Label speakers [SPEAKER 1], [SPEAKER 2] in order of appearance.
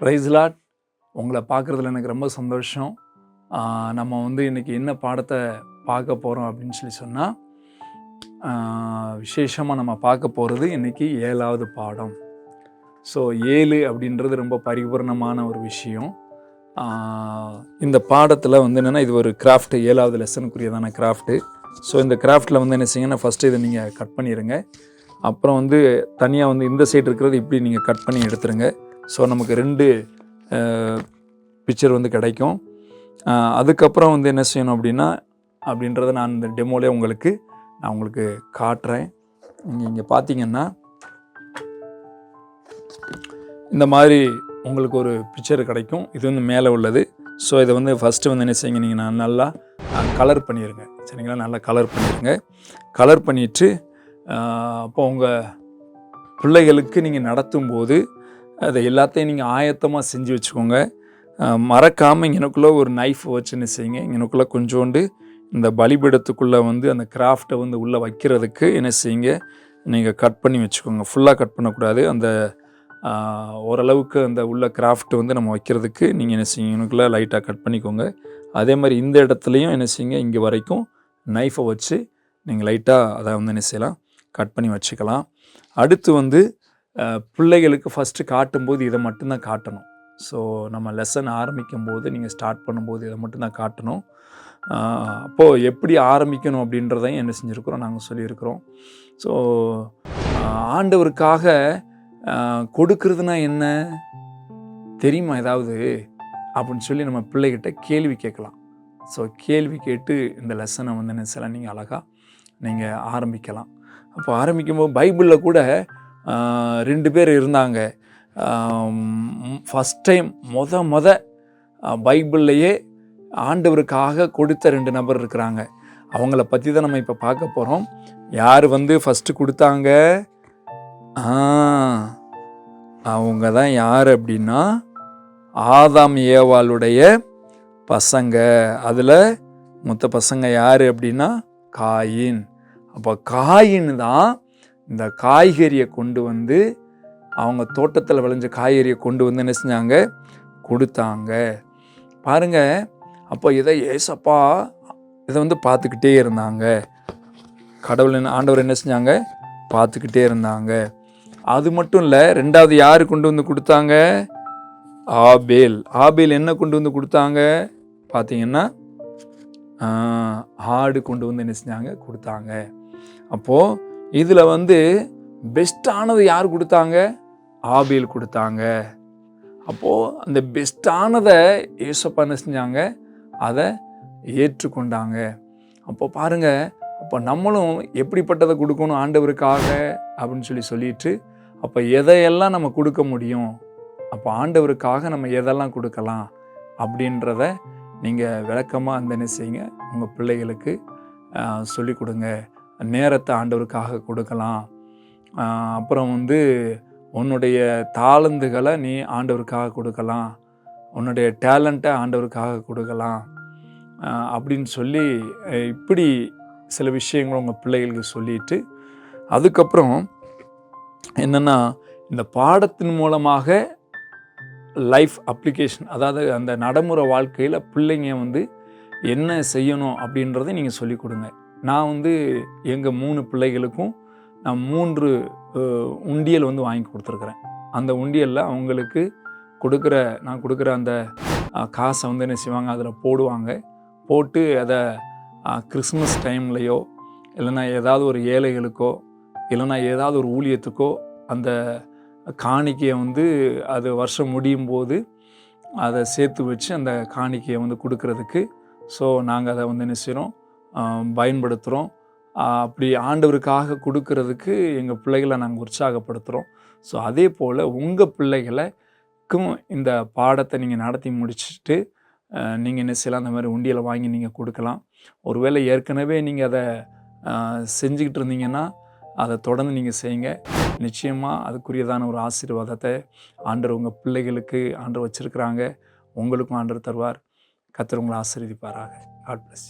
[SPEAKER 1] ப்ரைஸ்லாட் உங்களை பார்க்குறதுல எனக்கு ரொம்ப சந்தோஷம். நம்ம வந்து இன்றைக்கி என்ன பாடத்தை பார்க்க போகிறோம் அப்படின்னு சொல்லி சொன்னால் விசேஷமாக நம்ம பார்க்க போகிறது இன்றைக்கி ஏழாவது பாடம். ஸோ ஏழு அப்படின்றது ரொம்ப பரிபூர்ணமான ஒரு விஷயம். இந்த பாடத்தில் வந்து என்னென்னா இது ஒரு கிராஃப்ட் ஏழாவது லெசனுக்குரியதான கிராஃப்ட்டு ஸோ இந்த கிராஃப்ட்டில் வந்து என்ன செய்யுங்கன்னா ஃபஸ்ட்டு இதை நீங்கள் கட் பண்ணிடுங்க அப்புறம் வந்து தனியாக வந்து இந்த சைடு இருக்கிறது இப்படி நீங்கள் கட் பண்ணி எடுத்துருங்க. ஸோ நமக்கு ரெண்டு பிக்சர் வந்து கிடைக்கும். அதுக்கப்புறம் வந்து என்ன செய்யணும் அப்படின்னா அப்படின்றத நான் இந்த டெமோலே உங்களுக்கு நான் உங்களுக்கு காட்டுறேன். நீங்கள் இங்கே பார்த்தீங்கன்னா இந்த மாதிரி உங்களுக்கு ஒரு பிக்சர் கிடைக்கும். இது வந்து மேலே உள்ளது. ஸோ இதை வந்து ஃபஸ்ட்டு வந்து என்ன செய்யுங்க நீங்கள் நான் நல்லா கலர் பண்ணிடுங்க சரிங்களா? நல்லா கலர் பண்ணிடுங்க கலர் பண்ணிவிட்டு அப்போ உங்கள் பிள்ளைகளுக்கு நீங்கள் நடத்தும்போது அதை எல்லாத்தையும் நீங்கள் ஆயத்தமாக செஞ்சு வச்சுக்கோங்க. மறக்காமல் இங்கனக்குள்ளே ஒரு நைஃப் வச்சு என்ன செய்யுங்க. இங்கனக்குள்ளே கொஞ்சோண்டு இந்த பலிபீடத்துக்குள்ளே வந்து அந்த கிராஃப்டை வந்து உள்ளே வைக்கிறதுக்கு என்ன செய்யுங்க. நீங்கள் கட் பண்ணி வச்சுக்கோங்க. ஃபுல்லாக கட் பண்ணக்கூடாது. அந்த ஓரளவுக்கு அந்த உள்ள கிராஃப்ட் வந்து நம்ம வைக்கிறதுக்கு நீங்கள் என்ன செய்யுங்க. இங்கனக்குள்ளே லைட்டாக கட் பண்ணிக்கோங்க. அதே மாதிரி இந்த இடத்துலையும் என்ன செய்யுங்க. இங்கே வரைக்கும் நைஃபை வச்சு நீங்கள் லைட்டாக அதை வந்து என்ன செய்யலாம். கட் பண்ணி வச்சுக்கலாம். அடுத்து வந்து பிள்ளைகளுக்கு ஃபஸ்ட்டு காட்டும்போது இதை மட்டும்தான் காட்டணும். ஸோ நம்ம லெசன் ஆரம்பிக்கும் போது நீங்கள் ஸ்டார்ட் பண்ணும்போது இதை மட்டும்தான் காட்டணும். அப்போது எப்படி ஆரம்பிக்கணும் அப்படின்றதையும் என்ன செஞ்சுருக்குறோம் நாங்கள் சொல்லியிருக்கிறோம். ஸோ ஆண்டவருக்காக கொடுக்கறதுனா என்ன? தெரியுமா ஏதாவது? அப்படின்னு சொல்லி நம்ம பிள்ளைகிட்ட கேள்வி கேட்கலாம். ஸோ கேள்வி கேட்டு இந்த லெசனை வந்து என்ன செய்யலாம்? நீங்கள் அழகாக நீங்கள் ஆரம்பிக்கலாம். அப்போ ஆரம்பிக்கும்போது பைபிளில் கூட ரெண்டு பேர் இருந்தாங்க. ஃபஸ்ட் டைம் மொத மொத பைபிள்லையே ஆண்டவருக்காக கொடுத்த ரெண்டு நபர் இருக்கிறாங்க. அவங்கள பற்றி தான் நம்ம இப்போ பார்க்க போகிறோம் யார் வந்து ஃபஸ்ட்டு கொடுத்தாங்க? அவங்க தான் யார் அப்படின்னா ஆதாம் ஏவாளுடைய பசங்க. அதில் மொத்த பசங்க யார் அப்படின்னா காயின். அப்போ காயின் தான் இந்த காய்கறியை கொண்டு வந்து அவங்க தோட்டத்தில் விளைஞ்ச காய்கறியை கொண்டு வந்து என்ன செஞ்சாங்க? கொடுத்தாங்க. பாருங்க அப்போ இதை ஏசப்பா இதை வந்து பார்த்துக்கிட்டே இருந்தாங்க. கடவுள் என்ன ஆண்டவர் என்ன செஞ்சாங்க? பார்த்துக்கிட்டே இருந்தாங்க. அது மட்டும் இல்லை ரெண்டாவது யார் கொண்டு வந்து கொடுத்தாங்க? ஆபேல். ஆபேல் என்ன கொண்டு வந்து கொடுத்தாங்க? பார்த்தீங்கன்னா ஆடு கொண்டு வந்து என்ன செஞ்சாங்க? கொடுத்தாங்க. அப்போது இதில் வந்து பெஸ்ட்டானது யார் கொடுத்தாங்க? ஆபேல் கொடுத்தாங்க. அப்போது அந்த பெஸ்ட்டானதை ஏசப்பா என்ன செஞ்சாங்க? அதை ஏற்றுக்கொண்டாங்க. அப்போ பாருங்க அப்போ நம்மளும் எப்படிப்பட்டதை கொடுக்கணும் ஆண்டவருக்காக அப்படின்னு சொல்லி சொல்லிட்டு அப்போ எதையெல்லாம் நம்ம கொடுக்க முடியும்? அப்போ ஆண்டவருக்காக நம்ம எதெல்லாம் கொடுக்கலாம்? அப்படின்றத நீங்கள் விளக்கமாக அந்த என்ன செய்யுங்க? உங்கள் பிள்ளைகளுக்கு சொல்லி கொடுங்க. நேரத்தை ஆண்டவருக்காக கொடுக்கலாம். அப்புறம் வந்து உன்னுடைய தாளந்துகளை நீ ஆண்டவருக்காக கொடுக்கலாம். உன்னுடைய டேலண்ட்டை ஆண்டவருக்காக கொடுக்கலாம். அப்படின்னு சொல்லி இப்படி சில விஷயங்களை உங்கள் பிள்ளைகளுக்கு சொல்லிட்டு அதுக்கப்புறம் என்னென்னா இந்த பாடத்தின் மூலமாக லைஃப் அப்ளிகேஷன் அதாவது அந்த நடைமுறை வாழ்க்கையில் பிள்ளைங்க வந்து என்ன செய்யணும் அப்படின்றத நீங்கள் சொல்லிக் கொடுங்க. நான் வந்து எங்கள் மூணு பிள்ளைகளுக்கும் நான் மூன்று உண்டியல் வந்து வாங்கி கொடுத்துருக்குறேன். அந்த உண்டியலில் அவங்களுக்கு கொடுக்குற நான் கொடுக்குற அந்த காசை வந்து என்ன செய்வாங்க? அதில் போடுவாங்க. போட்டு அதை கிறிஸ்மஸ் டைம்லையோ இல்லைன்னா ஏதாவது ஒரு ஏழைகளுக்கோ இல்லைன்னா ஏதாவது ஒரு ஊழியத்துக்கோ அந்த காணிக்கையை வந்து அது வருஷம் முடியும் போது அதை சேர்த்து வச்சு அந்த காணிக்கையை வந்து கொடுக்கறதுக்கு ஸோ நாங்கள் அதை வந்து என்ன செய்கிறோம் பயன்படுத்துகிறோம் அப்படி ஆண்டவருக்காக கொடுக்கறதுக்கு எங்கள் பிள்ளைகளை நாங்கள் உற்சாகப்படுத்துகிறோம் ஸோ அதே போல் உங்கள் பிள்ளைகளுக்கும் இந்த பாடத்தை நீங்கள் நடத்தி முடிச்சுட்டு நீங்கள் என்ன செய்யலாம்? அந்த மாதிரி உண்டியலை வாங்கி நீங்கள் கொடுக்கலாம். ஒருவேளை ஏற்கனவே நீங்கள் அதை செஞ்சுக்கிட்டு இருந்தீங்கன்னா அதை தொடர்ந்து நீங்கள் செய்யுங்க. நிச்சயமாக அதுக்குரியதான ஒரு ஆசீர்வாதத்தை ஆண்டர் உங்கள் பிள்ளைகளுக்கு ஆண்டர் வச்சுருக்கிறாங்க. உங்களுக்கும் ஆண்டர் தருவார். கர்த்தர் உங்களை ஆசீர்வதிப்பாராக. God plus